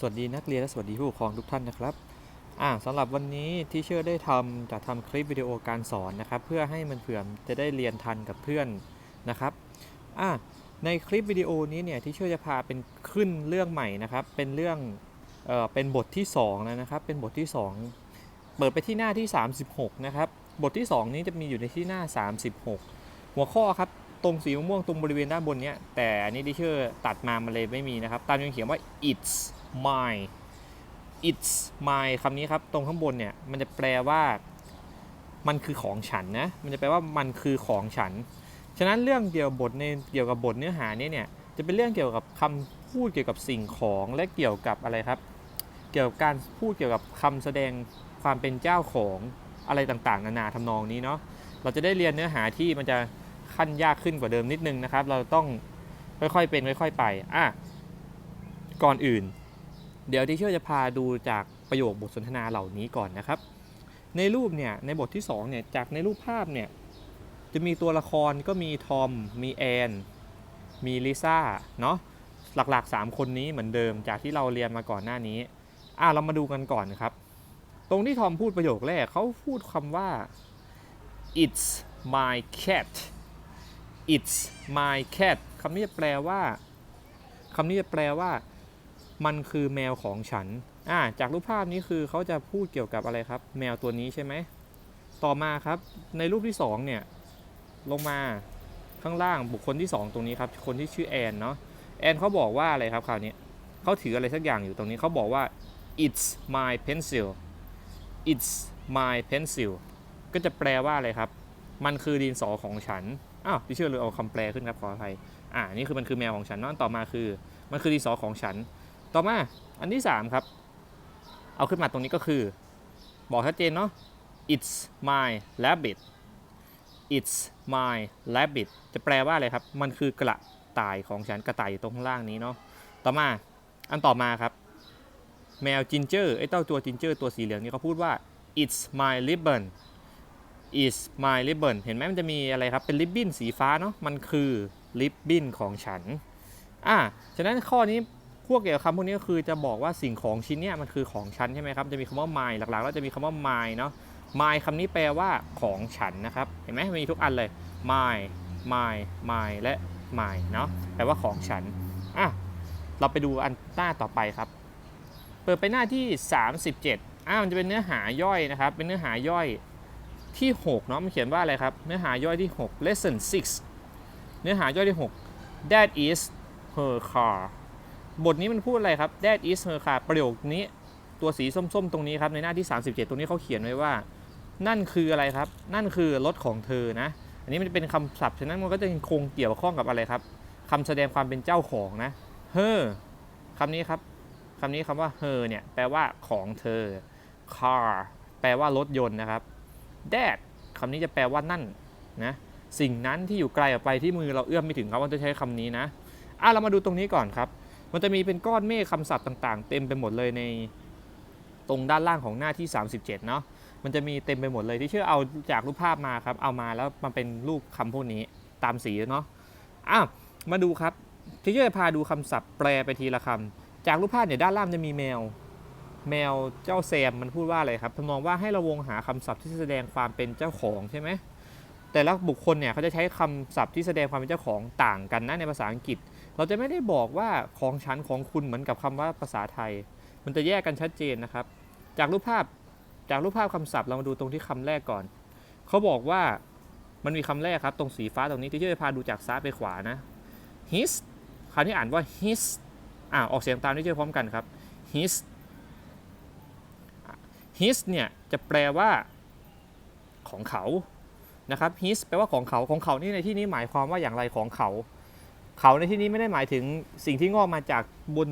สวัสดีนักเรียนและสวัสดีผู้ปกครองทุกท่านนะครับอ่าสำหรับวันนี้ที่เชื่อได้ทำจะทำคลิปวิดีโอการสอนนะครับ เพื่อให้มันเผื่อจะได้เรียนทันกับเพื่อนนะครับอ่าในคลิปวิดีโอนี้เนี่ยที่เชื่อจะพาเป็นขึ้นเรื่องใหม่นะครับ เป็นเรื่องเอ่อเป็นบทที่2แล้วนะครับ เป็นบทที่ 2 เปิดไปที่หน้าที่ 36 นะครับ บทที่ 2 นี้จะมีอยู่ในที่หน้า 36 หัวข้อครับตรงสีม่วงตรงบริเวณด้านบนเนี้ยแต่อันนี้ดิเชอร์ตัดมามันเลยไม่มีนะครับ ตามยังเขียนว่า it's my it's my คำนี้ครับ ตรงข้างบนเนี่ย มันจะแปลว่า มันคือของฉันนะ มันจะแปลว่ามันคือของฉัน ฉะนั้นเรื่องเกี่ยวกับบทในเกี่ยวกับบทเนื้อหานี้เนี่ย จะเป็นเรื่องเกี่ยวกับคำพูดเกี่ยวกับสิ่งของและเกี่ยวกับอะไรครับ เกี่ยวกับการพูดเกี่ยวกับคำแสดงความเป็นเจ้าของอะไรต่างๆ นานาทำนองนี้เนาะ เราจะได้เรียนเนื้อหาที่มันจะขั้นยากขึ้นกว่าเดิมนิดนึงนะครับ เราต้องค่อยๆเป็นค่อย ๆ ไป อะ ก่อนอื่น เดี๋ยวทีเชื่อจะพาดูจากประโยคบทสนทนาเหล่านี้ก่อนนะครับ ในรูปเนี่ยในบทที่สองเนี่ยจากในรูปภาพเนี่ยจะมีตัวละครก็มีทอมมีแอนมีลิซ่าเนาะหลักๆ 3 คนนี้เหมือนเดิมจากที่เราเรียนมาก่อนหน้านี้อะเรามาดูกันก่อนครับ ตรงที่ทอมพูดประโยคแรกเขาพูดคำว่า it's my cat it's my cat คำนี้จะแปลว่าคำนี้จะแปลว่า มันคือแมวของฉันอ่าจากรูปภาพนี้คือเขาจะพูดเกี่ยวกับอะไรครับ แมวตัวนี้ใช่ไหม ต่อมาครับในรูปที่สองเนี่ยลงมาข้างล่างบุคคลที่สองตรงนี้ครับ คนที่ชื่อแอนเนาะแอนเขาบอกว่าอะไรครับคราวนี้เขาถืออะไรสักอย่างอยู่ตรงนี้เขาบอกว่า it's my pencil it's my pencil ก็จะแปลว่าอะไรครับ มันคือดินสอของฉัน อ้าวดิเชื่อเลยเอาคำแปลขึ้นครับขออภัย อ่า นี่คือมันคือแมวของฉันเนอะต่อมาคือ มันคือดินสอของฉัน ต่อมาอันที่ 3 ครับ เอาขึ้นมาตรงนี้ก็คือ บอกชัดเจนเนาะ it's my rabbit it's my rabbit จะแปลว่าอะไรครับ มันคือกระต่ายของฉันกระต่ายอยู่ตรงข้างล่างนี้เนาะต่อมาอันต่อมาครับ แมวจินเจอร์ไอ้เต้าตัวจินเจอร์ตัวสีเหลืองนี่เขาพูดว่า it's my ribbon is my ribbon เห็นไหมมันจะมีอะไรครับ เป็นริบบิ้นสีฟ้าเนาะ มันคือริบบิ้นของฉัน อ่า ฉะนั้นข้อนี้ พวกเกี่ยวกับคำพวกนี้ก็คือจะบอกว่าสิ่งของชิ้นเนี้ยมันคือของฉันใช่ไหมครับ จะมีคำว่า my หลักๆ แล้วจะมีคำว่า my เนาะ my คำนี้แปลว่าของฉันนะครับ เห็นไหมมีทุกอันเลย my my my และ my เนาะ แปลว่าของฉัน อะ เราไปดูอันหน้าต่อไปครับ เปิดไปหน้าที่ 37อ่ามันจะเป็นเนื้อหาย่อยนะครับ เป็นเนื้อหาย่อยที่ 6 เนาะ มันเขียนว่าอะไรครับ เนื้อหาย่อยที่ 6 lesson 6 เนื้อหาย่อยที่ 6 that is her car บทนี้มันพูดอะไรครับ that is her car ประโยคนี้ตัวสีส้มๆ ตรงนี้ครับในหน้าที่ 37 ตรงนี้เขาเขียนไว้ว่า นั่นคืออะไรครับ นั่นคือรถของเธอนะ อันนี้มันเป็นคำศัพท์ฉะนั้นมันก็จะคงเกี่ยวข้องกับอะไรครับคำแสดงความเป็นเจ้าของนะ her คำนี้ครับคำนี้คำว่า her เนี่ยแปลว่าของเธอ car แปลว่ารถยนต์นะครับ that คำนี้จะแปลว่านั่นนะสิ่งนั้นที่อยู่ไกลออกไปที่มือเราเอื้อมไม่ถึงครับว่าจะใช้คำนี้นะอะเรามาดูตรงนี้ก่อนครับ มันจะมีเป็นก้อนเมฆคำศัพท์ต่างๆ เต็มไปหมดเลยในตรงด้านล่างของหน้าที่ 37 เนาะมันจะมีเต็มไปหมดเลยที่เชื่อเอาจากรูปภาพมาครับ เอามาแล้วมันเป็นรูปคำพวกนี้ตามสีเนาะอะมาดูครับที่เชื่อจะพาดูคำศัพท์แปลไปทีละคำจากรูปภาพเนี่ยด้านล่างจะมีแมว แมวเจ้าแซมมันพูดว่าอะไรครับทำนองว่าให้เราวงหาคำศัพท์ที่แสดงความเป็นเจ้าของใช่ไหม แต่ละบุคคลเนี่ยเขาจะใช้คำศัพท์ที่แสดงความเป็นเจ้าของต่างกันนะในภาษาอังกฤษ เราจะไม่ได้บอกว่าของฉันของคุณเหมือนกับคำว่าภาษาไทย มันจะแยกกันชัดเจนนะครับ จากรูปภาพจากรูปภาพคำศัพท์เรามาดูตรงที่คำแรกก่อน เขาบอกว่ามันมีคำแรกครับ ตรงสีฟ้าตรงนี้ที่จะพาดูจากซ้ายไปขวานะ his คราวนี้อ่านว่า his อ่าออกเสียงตามที่เชื่อพร้อมกันครับ his his เนี่ยจะแปลว่าของเขา นะครับ his แปลว่าของเขาของเขานี่ในที่นี้หมายความว่าอย่างไรของเขา เขาในที่นี้ไม่ได้หมายถึงสิ่งที่งอกมาจากบน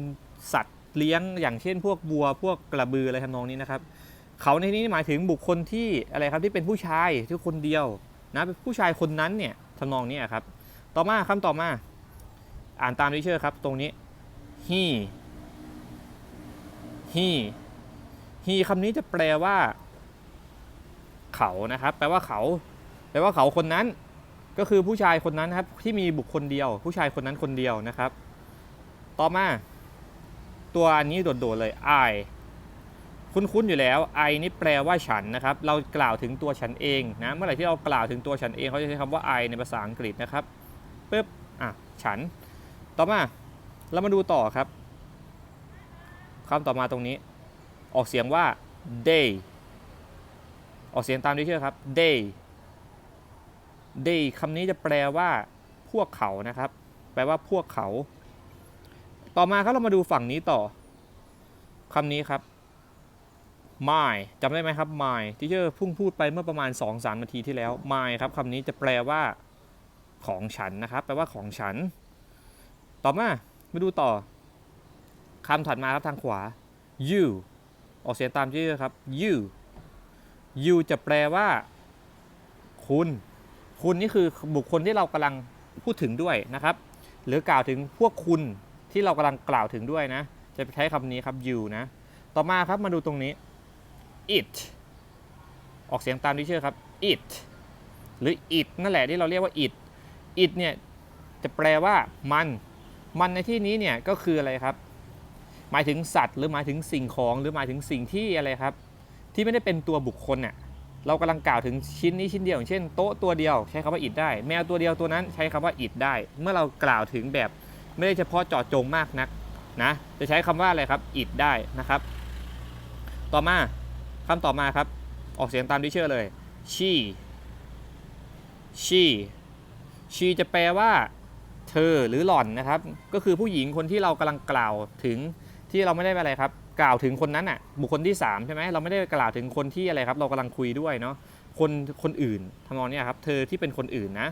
สัตว์เลี้ยง อย่างเช่น พวกบัวพวกกระบืออะไรทำนองนี้นะครับ เขาในที่นี้หมายถึงบุคคลที่อะไรครับที่เป็นผู้ชายที่คนเดียวนะเป็นผู้ชายคนนั้นเนี่ยทำนองนี้ครับ ต่อมาคำต่อมาอ่านตามที่เชื่อครับตรงนี้ he he he คำนี้จะแปลว่า เขานะครับ แปลว่าเขา แปลว่าเขาคนนั้นก็คือผู้ชายคนนั้นครับที่มีบุคคลเดียว ผู้ชายคนนั้นคนเดียวนะครับ ต่อมาตัวอันนี้โดดๆเลย I คุ้นๆอยู่แล้ว I นี่แปลว่าฉันนะครับ เรากล่าวถึงตัวฉันเองนะเมื่อไหร่ที่เรากล่าวถึงตัวฉันเองเขาจะใช้คำว่า I ในภาษาอังกฤษนะครับปึ๊บอะฉัน ต่อมาเรามาดูต่อครับคำต่อมาตรงนี้ ออกเสียงว่า they ออกเสียงตามที่เชื่อครับ they they คำนี้จะแปลว่าพวกเขานะครับ แปลว่าพวกเขา ต่อมาครับเรามาดูฝั่งนี้ต่อคำนี้ครับ my จำได้ไหมครับ my ที่เชื่อพุ่งพูดไปเมื่อประมาณ 2-3 นาทีที่แล้ว my ครับคำนี้จะแปลว่าของฉันนะครับ แปลว่าของฉัน ต่อมามาดูต่อคำถัดมาครับทางขวา you ออกเสียงตามชื่อครับ you you จะแปลว่า คุณ คุณนี่คือบุคคลที่เรากำลังพูดถึงด้วยนะครับ หรือกล่าวถึงพวกคุณที่เรากำลังกล่าวถึงด้วยนะ จะใช้คำนี้ครับ you นะ ต่อมาครับมาดูตรงนี้ it ออกเสียงตามที่เชื่อครับ it หรือ it นั่นแหละที่เราเรียกว่า it it เนี่ยจะแปลว่ามัน มันในที่นี้เนี่ยก็คืออะไรครับ หมายถึงสัตว์ หรือหมายถึงสิ่งของ หรือหมายถึงสิ่งที่อะไรครับ ที่ไม่ได้เป็นตัวบุคคลเนี่ย เรากำลังกล่าวถึงชิ้นนี้ชิ้นเดียวอย่างเช่นโต๊ะตัวเดียวใช้คำว่า it ได้ แมวตัวเดียวตัวนั้นใช้คำว่า it ได้ เมื่อเรากล่าวถึงแบบไม่ได้เฉพาะเจาะจงมากนักนะจะใช้คำว่าอะไรครับ it ได้นะครับ ต่อมาคำต่อมาครับ ออกเสียงตามที่เชื่อเลย she she she จะแปลว่า เธอหรือหล่อนนะครับ ก็คือผู้หญิงคนที่เรากำลังกล่าวถึงที่เราไม่ได้อะไรครับ กล่าวถึงคนนั้นอะบุคคลที่3ใช่ไหมเราไม่ได้กล่าวถึงคนที่อะไรครับเรากำลังคุยด้วยเนาะคนคนอื่นทำนองเนี้ยครับเธอที่เป็นคนอื่นนะ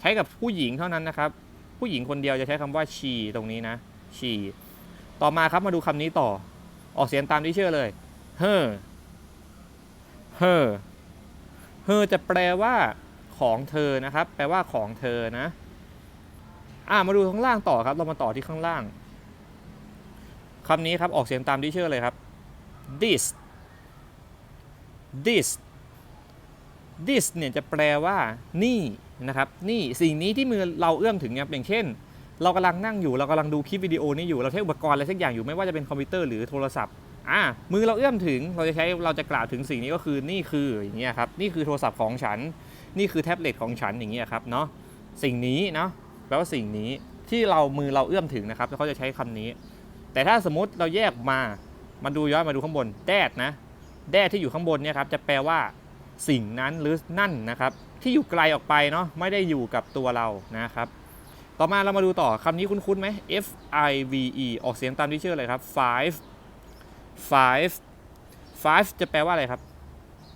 ใช้กับผู้หญิงเท่านั้นนะครับ ผู้หญิงคนเดียวจะใช้คำว่า she ตรงนี้นะ she ต่อมาครับมาดูคำนี้ต่อ ออกเสียงตามที่เชื่อเลย her her her จะแปลว่าของเธอนะครับ แปลว่าของเธอนะ อ่ามาดูข้างล่างต่อครับ เรามาต่อที่ข้างล่าง คำนี้ครับ ออกเสียงตามที่เชื่อเลยครับ this this this เนี่ยจะแปลว่านี่นะครับนี่สิ่งนี้ที่มือเราเอื้อมถึงครับอย่างเช่น เรากำลังนั่งอยู่เรากำลังดูคลิปวิดีโอนี้อยู่เราใช้อุปกรณ์อะไรสักอย่างอยู่ไม่ว่าจะเป็นคอมพิวเตอร์หรือโทรศัพท์อ่ามือเราเอื้อมถึงเราจะใช้เราจะกล่าวถึงสิ่งนี้ก็คือนี่คืออย่างเงี้ยครับนี่คือโทรศัพท์ของฉัน นี่คือแท็บเล็ตของฉันอย่างเงี้ยครับเนาะสิ่งนี้เนาะแปลว่าสิ่งนี้ที่เรามือเราเอื้อมถึงนะครับเขาจะใช้คำนี้ แต่ถ้าสมมติเราแยกมามาดูย้อนมาดูข้างบนแดดนะแดดที่อยู่ข้างบนเนี่ยครับจะแปลว่าสิ่งนั้นหรือนั่นนะครับ ที่อยู่ไกลออกไปเนาะไม่ได้อยู่กับตัวเรานะครับ ต่อมาเรามาดูต่อคำนี้คุ้นๆไหม F I V E ออกเสียงตามที่ชื่อเลยครับ five five five จะแปลว่าอะไรครับ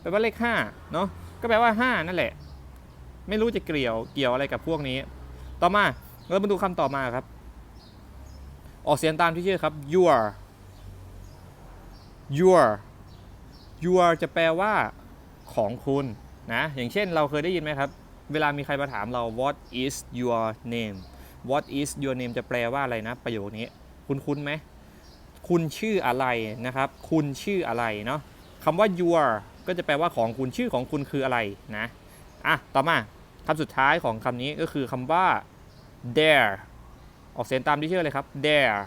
แปลว่าเลข5เนาะก็แปลว่า 5 นั่นแหละ ไม่รู้จะเกี่ยวเกี่ยวอะไรกับพวกนี้ ต่อมาเรามาดูคำต่อมาครับ ออกเสียงตามที่ชื่อครับ your your your จะแปลว่าของคุณนะ อย่างเช่นเราเคยได้ยินไหมครับ เวลามีใครมาถามเรา what is your name what is your name จะแปลว่าอะไรนะ ประโยคนี้ คุณคุ้นไหม คุณชื่ออะไรนะครับ คุณชื่ออะไรเนาะคำว่า your ก็จะแปลว่าของคุณชื่อของคุณคืออะไรนะ อะ ต่อมาคำสุดท้ายของคำนี้ก็คือคำว่า there ออกเสียงตามที่ชื่อเลยครับ there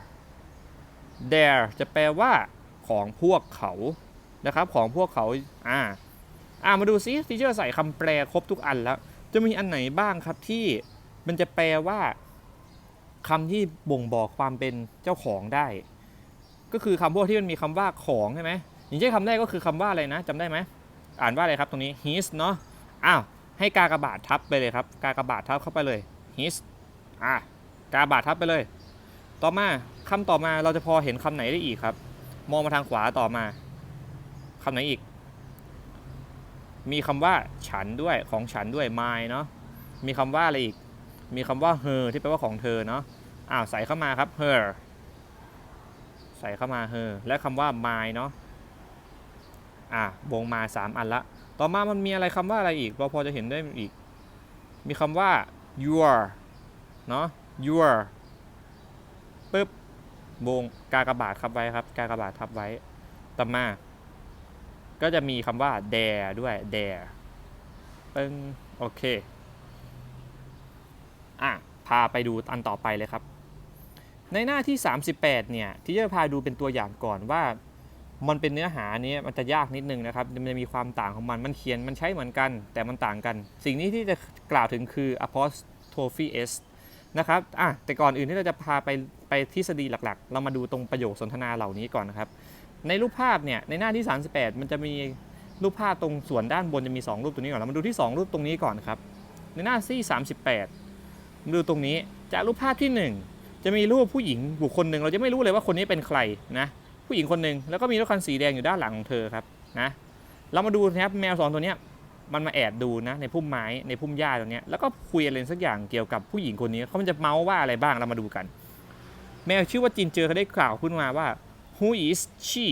there จะแปลว่าของพวกเขานะครับ ของพวกเขาอ่าอ่ามาดูซิที่เชื่อใส่คำแปลครบทุกอันแล้ว จะมีอันไหนบ้างครับที่มันจะแปลว่าคำที่บ่งบอกความเป็นเจ้าของได้ ก็คือคำพวกที่มันมีคำว่าของใช่ไหมอย่างเช่นคำแรกก็คือคำว่าอะไรนะจำได้ไหมอ่านว่าอะไรครับตรงนี้ his เนาะอ้าวให้กากระบาททับไปเลยครับ กากระบาททับเข้าไปเลย his อะ กาบาททับไปเลย ต่อมาคำต่อมาเราจะพอเห็นคำไหนได้อีกครับ มองมาทางขวาต่อมาคำไหนอีก มีคำว่าฉันด้วยของฉันด้วย my เนาะมีคำว่าอะไรอีก มีคำว่า her ที่แปลว่าของเธอเนาะอ้าวใส่เข้ามาครับ her ใส่เข้ามา her และคำว่า my เนาะอะวงมา 3 อันละ ต่อมามันมีอะไรคำว่าอะไรอีกเราพอจะเห็นได้อีก มีคำว่า your เนาะ your ปึ๊บวงกากบาททับไว้ครับ กากบาททับไว้ต่อมา ก็จะมีคำว่า there ด้วย there ปึ้งโอเค อะ พาไปดูอันต่อไปเลยครับ ในหน้าที่ 38 เนี่ย ที่จะพาดูเป็นตัวอย่างก่อนว่ามันเป็นเนื้อหานี้มันจะยากนิดนึงนะครับ มันจะมีความต่างของมัน มันเขียนมันใช้เหมือนกัน แต่มันต่างกัน สิ่งนี้ที่จะกล่าวถึงคือ apostrophe s นะครับอะแต่ก่อนอื่นที่เราจะพาไปไปทฤษฎีหลักๆ เรามาดูตรงประโยคสนทนาเหล่านี้ก่อนนะครับ ในรูปภาพเนี่ยในหน้าที่ 38 มันจะมีรูปภาพตรงส่วนด้านบนจะมี 2 รูปตรงนี้ก่อนเรามาดูที่ 2 รูปตรงนี้ก่อนครับ ในหน้าที่ 38มาดูตรงนี้จากรูปภาพที่ 1 จะมีรูปผู้หญิงบุคคลหนึ่งเราจะไม่รู้เลยว่าคนนี้เป็นใครนะผู้หญิงคนหนึ่งแล้วก็มีรถคันสีแดงอยู่ด้านหลังของเธอครับนะเรามาดูนะครับแมวสองตัวเนี้ย มันมาแอบดูนะในพุ่มไม้ในพุ่มหญ้าตรงนี้แล้วก็คุยอะไรสักอย่างเกี่ยวกับผู้หญิงคนนี้เขามันจะเมาส์ว่าอะไรบ้างเรามาดูกัน แมวชื่อว่าจินเจอเขาได้กล่าวขึ้นมาว่า who is she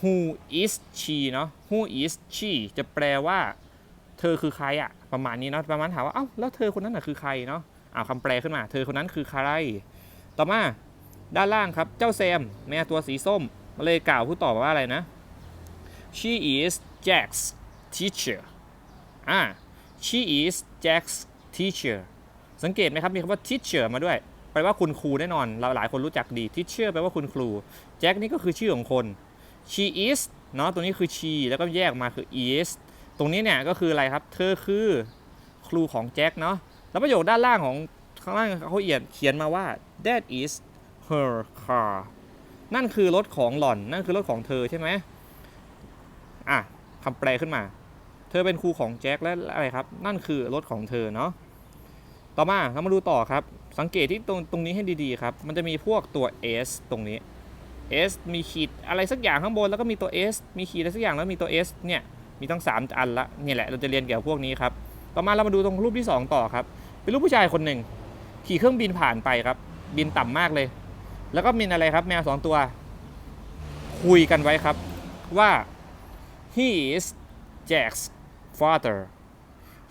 who is she เนาะ who is she จะแปลว่า เธอคือใครอะประมาณนี้เนาะประมาณถามว่าเอ้าแล้วเธอคนนั้นน่ะคือใครเนาะอ่าคำแปลขึ้นมา เธอคนนั้นคือใคร ต่อมาด้านล่างครับเจ้าแซม แม่ตัวสีส้มมาเลยกล่าวพูดต่อว่าอะไรนะ she is Jack's teacher อ่า she is Jack's teacher สังเกตไหมครับ มีคำว่า teacher มาด้วย แปลว่าคุณครูแน่นอนเราหลายคนรู้จักดี teacher แปลว่าคุณครู Jack นี่ก็คือชื่อของคน she is เนาะตัวนี้คือ she แล้วก็แยกมาคือ is ตรงนี้เนี่ยก็คืออะไรครับ เธอคือครูของแจ็คเนาะ แล้วประโยคด้านล่างของข้างล่างเขาเขียนเขียนมาว่า that is her car นั่นคือรถของหล่อน นั่นคือรถของเธอใช่ไหมอะคำแปลขึ้นมา ธอเป็นครูของแจ็คและอะไรครับ นั่นคือรถของเธอเนาะต่อมาเรามาดูต่อครับ สังเกตที่ตรงตรงนี้ให้ดีๆครับ มันจะมีพวกตัว s ตรงนี้ s มีขีดอะไรสักอย่างข้างบนแล้วก็มีตัว s มีขีดอะไรสักอย่างแล้วมีตัว s เนี่ยมีทั้ง 3 อันละเนี่ยแหละเราจะเรียนเกี่ยวกับพวกนี้ครับต่อมาเรามาดูตรงรูปที่ 2 ต่อครับ เป็นรูปผู้ชายคนหนึ่งขี่เครื่องบินผ่านไปครับ บินต่ำมากเลย แล้วก็มีอะไรครับแมวสองตัว คุยกันไว้ครับว่า he is Jack's father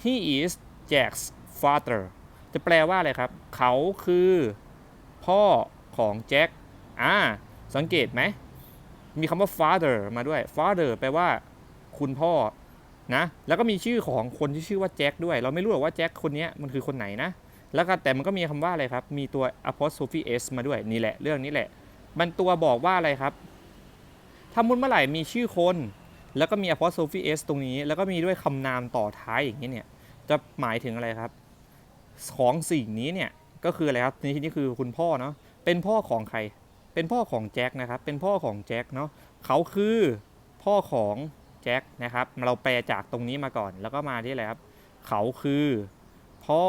he is Jack's father จะแปลว่าอะไรครับ เขาคือพ่อของแจ็คอ่าสังเกตไหม มีคำว่า father มาด้วย father แปลว่า คุณพ่อนะ แล้วก็มีชื่อของคนที่ชื่อว่าแจ็คด้วย เราไม่รู้หรอกว่าแจ็คคนนี้มันคือคนไหนนะ แล้วก็แต่มันก็มีคำว่าอะไรครับ มีตัว apostrophe s มาด้วย นี่แหละ เรื่องนี้แหละ มันตัวบอกว่าอะไรครับ ถ้ามุนเมื่อไหร่มีชื่อคน แล้วก็มี apostrophe s ตรงนี้ แล้วก็มีด้วยคำนามต่อท้ายอย่างนี้เนี่ย จะหมายถึงอะไรครับ ของสิ่งนี้เนี่ย ก็คืออะไรครับในที่นี้คือคุณพ่อเนาะ เป็นพ่อของใคร เป็นพ่อของแจ็คนะครับ เป็นพ่อของแจ็คเนาะ เขาคือพ่อของแจ็คนะครับ เราแปลจากตรงนี้มาก่อน แล้วก็มาที่อะไรครับ เขาคือพ่อ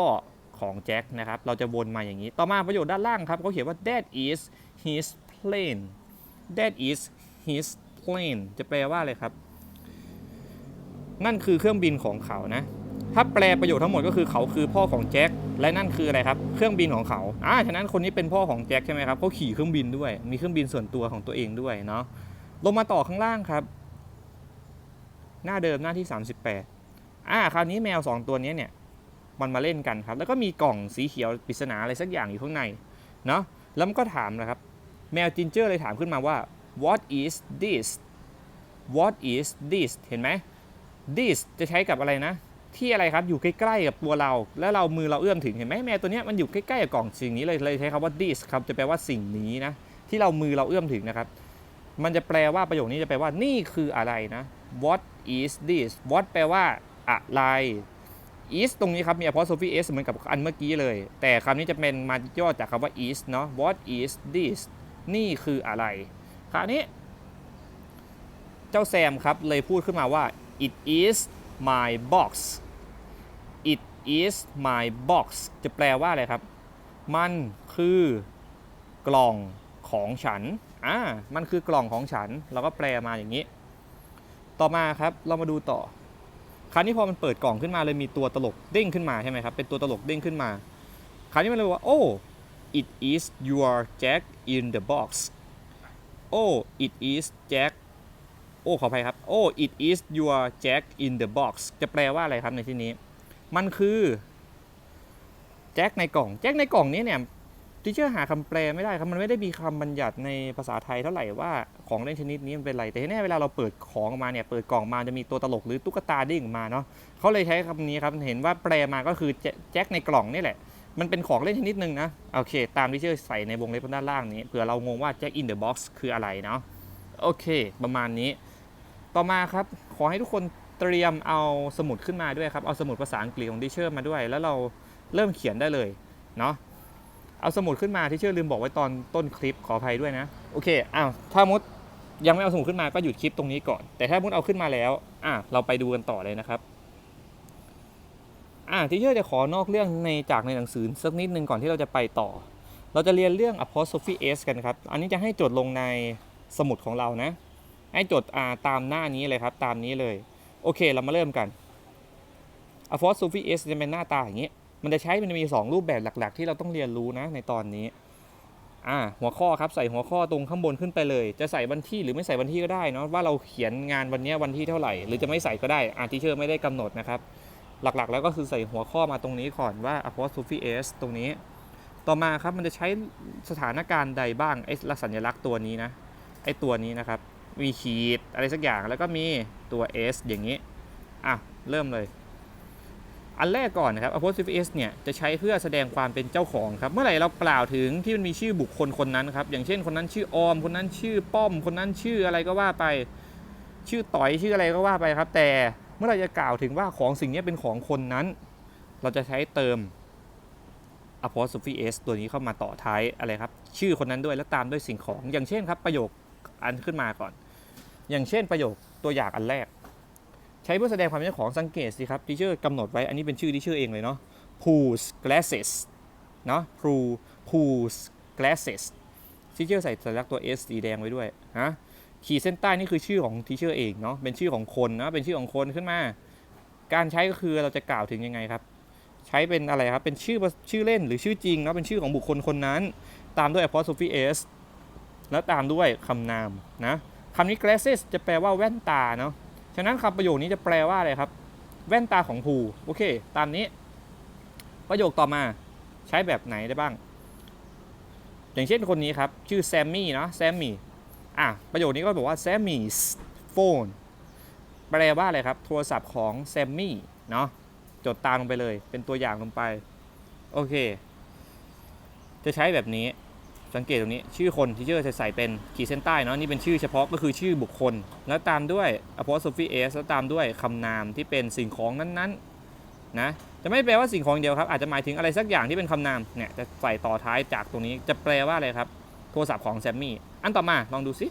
ของแจ็คนะครับ เราจะวนมาอย่างนี้ ต่อมาประโยคด้านล่างครับเขาเขียนว่า that is his plane that is his plane จะแปลว่าอะไรครับ นั่นคือเครื่องบินของเขานะ ถ้าแปลประโยคทั้งหมดก็คือเขาคือพ่อของแจ็ค และนั่นคืออะไรครับ เครื่องบินของเขาอ่าฉะนั้นคนนี้เป็นพ่อของแจ็คใช่ไหมครับเขาขี่เครื่องบินด้วย มีเครื่องบินส่วนตัวของตัวเองด้วยเนาะ ลงมาต่อข้างล่างครับ หน้าเดิมหน้าที่ 38อ่าคราวนี้แมว 2 ตัวนี้เนี่ย มันมาเล่นกันครับ แล้วก็มีกล่องสีเขียวปริศนาอะไรสักอย่างอยู่ข้างใน เนาะ แล้วมันก็ถามนะครับ แมวจินเจอร์เลยถามขึ้นมาว่า what is this what is this เห็นไหม this จะใช้กับอะไรนะ ที่อะไรครับอยู่ใกล้ๆกับตัวเรา แล้วเรามือเราเอื้อมถึงเห็นไหมแมวตัวนี้มันอยู่ใกล้ๆกับกล่องสิ่งนี้เลยเลยใช้คำว่า this ครับจะแปลว่าสิ่งนี้นะที่เรามือเราเอื้อมถึงนะครับ มันจะแปลว่าประโยคนี้จะแปลว่านี่คืออะไรนะ what is this what แปลว่าอะไร is ตรงนี้ครับมี apostrophe s เหมือนกับอันเมื่อกี้เลย แต่คำนี้จะเป็นมาย่อจากคำว่า is เนาะ what is this นี่คืออะไรคราวนี้ เจ้าแซมครับเลยพูดขึ้นมาว่า it is my box it is my box จะแปลว่าอะไรครับ มันคือกล่องของฉัน อ่า มันคือกล่องของฉัน เราก็แปลมาอย่างนี้ ต่อมาครับ เรามาดูต่อ คราวนี้พอมันเปิดกล่องขึ้นมาเลยมีตัวตลกเด้งขึ้นมาใช่ไหมครับ เป็นตัวตลกเด้งขึ้นมา คราวนี้มันเลยว่า oh it is your jack in the box oh it is jack โอ้ขออภัยครับ oh it is your jack in the box จะแปลว่าอะไรครับในที่นี้ มันคือแจ็คในกล่อง แจ็คในกล่องนี้เนี่ยทีเชอร์หาคำแปลไม่ได้ครับ มันไม่ได้มีคำบัญญัติในภาษาไทยเท่าไหร่ว่าของเล่นชนิดนี้มันเป็นอะไรแต่แน่เวลาเราเปิดของออกมาเนี่ย เปิดกล่องมาจะมีตัวตลกหรือตุ๊กตาเด้งมาเนาะเขาเลยใช้คำนี้ครับ เห็นว่าแปลมาก็คือแจ็คในกล่องนี่แหละ มันเป็นของเล่นชนิดหนึ่งนะ โอเค ตามที่ชื่อใส่ในวงเล็บด้านล่างนี้ เผื่อเรางงว่า Jack in the Box คืออะไรเนาะ โอเค ประมาณนี้ ต่อมาครับขอให้ทุกคนเตรียมเอาสมุดขึ้นมาด้วยครับเอาสมุดภาษาอังกฤษของดิเชอร์มาด้วย แล้วเราเริ่มเขียนได้เลยเนาะเอาสมุดขึ้นมาที่เชื่อลืมบอกไว้ตอนต้นคลิปขออภัยด้วยนะโอเคอ้าวถ้ามุดยังไม่เอาสมุดขึ้นมาก็หยุดคลิปตรงนี้ก่อน แต่ถ้ามุดเอาขึ้นมาแล้วอะเราไปดูกันต่อเลยนะครับอ่าที่เชื่อจะขอนอกเรื่องในจากในหนังสือสักนิดนึงก่อนที่เราจะไปต่อ เราจะเรียนเรื่อง apostrophe s กันครับ อันนี้จะให้จดลงในสมุดของเรานะ ให้จดอ่าตามหน้านี้เลยครับ ตามนี้เลย โอเค เรามาเริ่มกัน apostrophe s จะเป็นหน้าตาอย่างนี้ มันจะใช้มันจะมี 2 รูปแบบหลัก ๆ ที่เราต้องเรียนรู้นะในตอนนี้ อ่า หัวข้อครับ ใส่หัวข้อตรงข้างบนขึ้นไปเลย จะใส่วันที่หรือไม่ใส่วันที่ก็ได้เนาะ ว่าเราเขียนงานวันนี้วันที่เท่าไหร่ หรือจะไม่ใส่ก็ได้ อาที่เชอร์ไม่ได้กำหนดนะครับ หลักๆ แล้วก็คือใส่หัวข้อมาตรงนี้ก่อนว่า apostrophe s ตรงนี้ ต่อมาครับ มันจะใช้สถานการณ์ใดบ้าง ไอ้ลักษณลักษณ์ตัวนี้นะ ไอ้ตัวนี้นะครับ มีขีดอะไรสักอย่างแล้วก็มีตัว s อย่างนี้ อะ เริ่มเลย อันแรกก่อนนะครับ apostrophe s เนี่ย จะใช้เพื่อแสดงความเป็นเจ้าของครับ เมื่อไหร่เรากล่าวถึงที่มันมีชื่อบุคคลคนนั้นครับ อย่างเช่นคนนั้นชื่อออม คนนั้นชื่อป้อม คนนั้นชื่ออะไรก็ว่าไป ชื่อต่อยชื่ออะไรก็ว่าไปครับ แต่เมื่อเราจะกล่าวถึงว่าของสิ่งนี้เป็นของคนนั้น เราจะใช้เติม apostrophe s ตัวนี้เข้ามาต่อท้ายอะไรครับ ชื่อคนนั้นด้วยแล้วตามด้วยสิ่งของ อย่างเช่นครับประโยคอันขึ้นมาก่อน อย่างเช่นประโยคตัวอย่างอันแรก ใช้เพื่อแสดงความเป็นเจ้าของสังเกตสิครับที่ชื่อกำหนดไว้อันนี้เป็นชื่อที่ชื่อเองเลยเนาะ Pools glasses เนาะ Pool Pools glasses ที่ชื่อใส่สัญลักษณ์ตัว S สีแดงไว้ด้วยฮะขีดเส้นใต้นี่คือชื่อของทีเชอร์เองเนาะเป็นชื่อของคนนะเป็นชื่อของคนขึ้นมา การใช้ก็คือเราจะกล่าวถึงยังไงครับ ใช้เป็นอะไรครับ เป็นชื่อชื่อเล่นหรือชื่อจริงเนาะเป็นชื่อของบุคคลคนนั้น ตามด้วย apostrophe s แล้วตามด้วยคำนามนะ คำนี้ glasses จะแปลว่าแว่นตาเนาะ ฉะนั้นคำประโยคนี้จะแปลว่าอะไรครับ แว่นตาของภูโอเค ตามนี้ ประโยคต่อมาใช้แบบไหนได้บ้าง อย่างเช่นคนนี้ครับ ชื่อแซมมี่เนาะ แซมมี่ อะ ประโยคนี้ก็บอกว่า Sammy's phone แปลว่าอะไรครับ โทรศัพท์ของแซมมี่เนาะ จดตามลงไปเลย เป็นตัวอย่างลงไป โอเค จะใช้แบบนี้ สังเกตตรงนี้ชื่อคนที่เชื่อจะใส่เป็นขีดเส้นใต้เนาะนี่เป็นชื่อเฉพาะก็คือชื่อบุคคล แล้วตามด้วย apostrophe s แล้วตามด้วยคำนามที่เป็นสิ่งของนั้นๆนะจะไม่แปลว่าสิ่งของเดียวครับอาจจะหมายถึงอะไรสักอย่างที่เป็นคำนามเนี่ยจะใส่ต่อท้ายจากตรงนี้จะแปลว่าอะไรครับ โทรศัพท์ของแซมมี่อันต่อมาลองดูสิ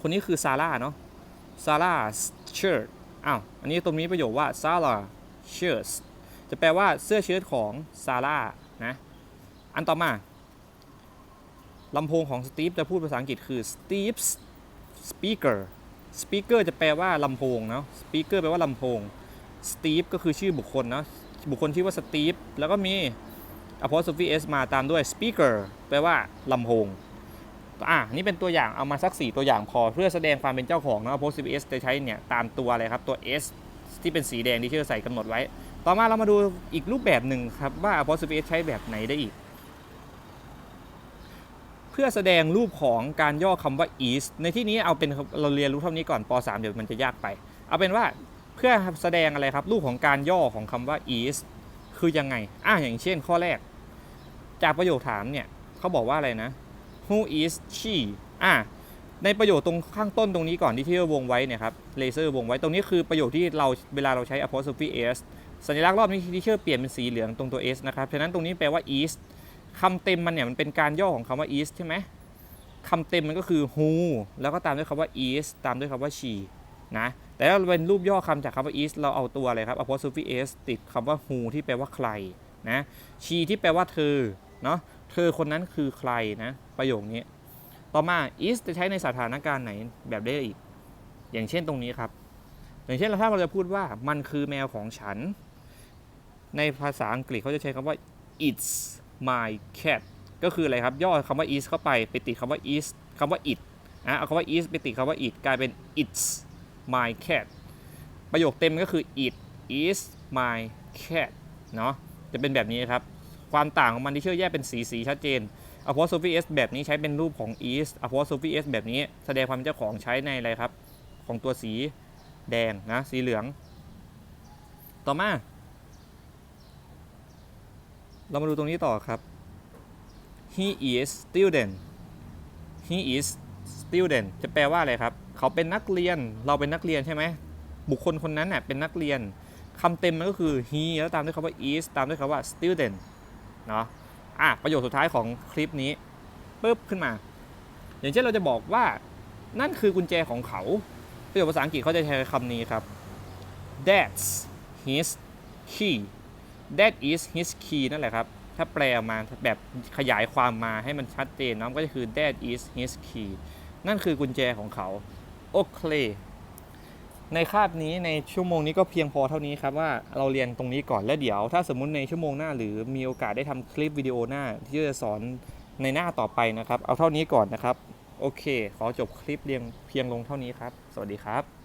คนนี้คือซาร่าเนาะซาร่าเชิ้ตอ้าวอันนี้ตรงนี้ประโยคว่าซาร่าเชิ้ตจะแปลว่าเสื้อเชิ้ตของซาร่านะอันต่อมา ลำโพงของสตีฟจะพูดภาษาอังกฤษคือ Steve's speaker speaker จะแปลว่าลำโพงเนาะ speaker แปลว่าลำโพง Steve ก็คือชื่อบุคคลเนาะบุคคลชื่อว่า Steve แล้วก็มี apostrophe s มาตามด้วย speaker แปลว่าลำโพงอะนี่เป็นตัวอย่างเอามาสัก 4 ตัวอย่างพอเพื่อแสดงความเป็นเจ้าของเนาะ apostrophe s จะใช้เนี่ยตามตัวอะไรครับ ตัว s ที่เป็นสีแดงที่เชื่อใส่กำหนดไว้ ต่อมาเรามาดูอีกรูปแบบหนึ่งครับว่า apostrophe s ใช้แบบไหนได้อีก เพื่อแสดงรูปของการย่อคำว่า is ในที่นี้เอาเป็นเราเรียนรู้เท่านี้ก่อนป .3 เดี๋ยวมันจะยากไป เอาเป็นว่าเพื่อแสดงอะไรครับ รูปของการย่อของคำว่า is คือยังไงอะอย่างเช่นข้อแรก จากประโยคถามเนี่ยเขาบอกว่าอะไรนะ who is she อะในประโยคตรงข้างต้นตรงนี้ก่อนที่ที่วงไว้เนี่ยครับเลเซอร์วงไว้ตรงนี้คือประโยคที่เราเวลาเราใช้ apostrophe s สัญลักษณ์รอบนี้ที่เชื่อเปลี่ยนเป็นสีเหลืองตรงตัว s นะครับฉะนั้นตรงนี้แปลว่า is คำเต็มมันเนี่ยมันเป็นการย่อของคำว่า is ใช่ไหมคำเต็มมันก็คือ who แล้วก็ตามด้วยคำว่า is ตามด้วยคำว่า she นะแต่ถ้าเป็นรูปย่อคำจากคำว่า is เราเอาตัวอะไรครับ apostrophe s ติดคำว่า who ที่แปลว่าใครนะ she ที่แปลว่าเธอเนาะเธอคนนั้นคือใครนะ ประโยคนี้ ต่อมา is จะใช้ในสถานการณ์ไหนแบบได้อีก อย่างเช่นตรงนี้ครับ อย่างเช่นถ้าเราจะพูดว่ามันคือแมวของฉัน ในภาษาอังกฤษเขาจะใช้คำว่า it's my cat ก็คืออะไรครับ ย่อคำว่า is เข้าไปไปติดคำว่า is คำว่า it นะเอาคำว่า is ไปติดคำว่า it กลายเป็น it's my cat ประโยคเต็มก็คือ it is my cat เนาะจะเป็นแบบนี้ครับ ความต่างของมันที่เชื่อแยกเป็นสีสีชัดเจน apostrophe s แบบนี้ใช้เป็นรูปของ is apostrophe s แบบนี้แสดงความเป็นเจ้าของใช้ในอะไรครับ ของตัวสีแดงนะ สีเหลือง ต่อมา เรามาดูตรงนี้ต่อครับ he is student he is student จะแปลว่าอะไรครับ เขาเป็นนักเรียน เราเป็นนักเรียนใช่ไหม บุคคลคนนั้นเน่ยเป็นนักเรียน คำเต็มมันก็คือ he แล้วตามด้วยคำว่า is ตามด้วยคำว่า student เนาะอะ ประโยคสุดท้ายของคลิปนี้ปึ๊บขึ้นมา อย่างเช่นเราจะบอกว่า นั่นคือกุญแจของเขา ประโยคภาษาอังกฤษเขาจะใช้คำนี้ครับ that's his key that is his key นั่นแหละครับ ถ้าแปลออกมาแบบขยายความมาให้มันชัดเจนเนาะมันก็จะคือ that is his key นั่นคือกุญแจของเขา โอเค ในคาบนี้ในชั่วโมงนี้ก็เพียงพอเท่านี้ครับว่าเราเรียนตรงนี้ก่อนแล้วเดี๋ยว ถ้าสมมุติในชั่วโมงหน้าหรือมีโอกาสได้ทำคลิปวิดีโอหน้า ที่จะสอนในหน้าต่อไปนะครับ เอาเท่านี้ก่อนนะครับ โอเค ขอจบคลิปเรียงเพียงลงเท่านี้ครับ สวัสดีครับ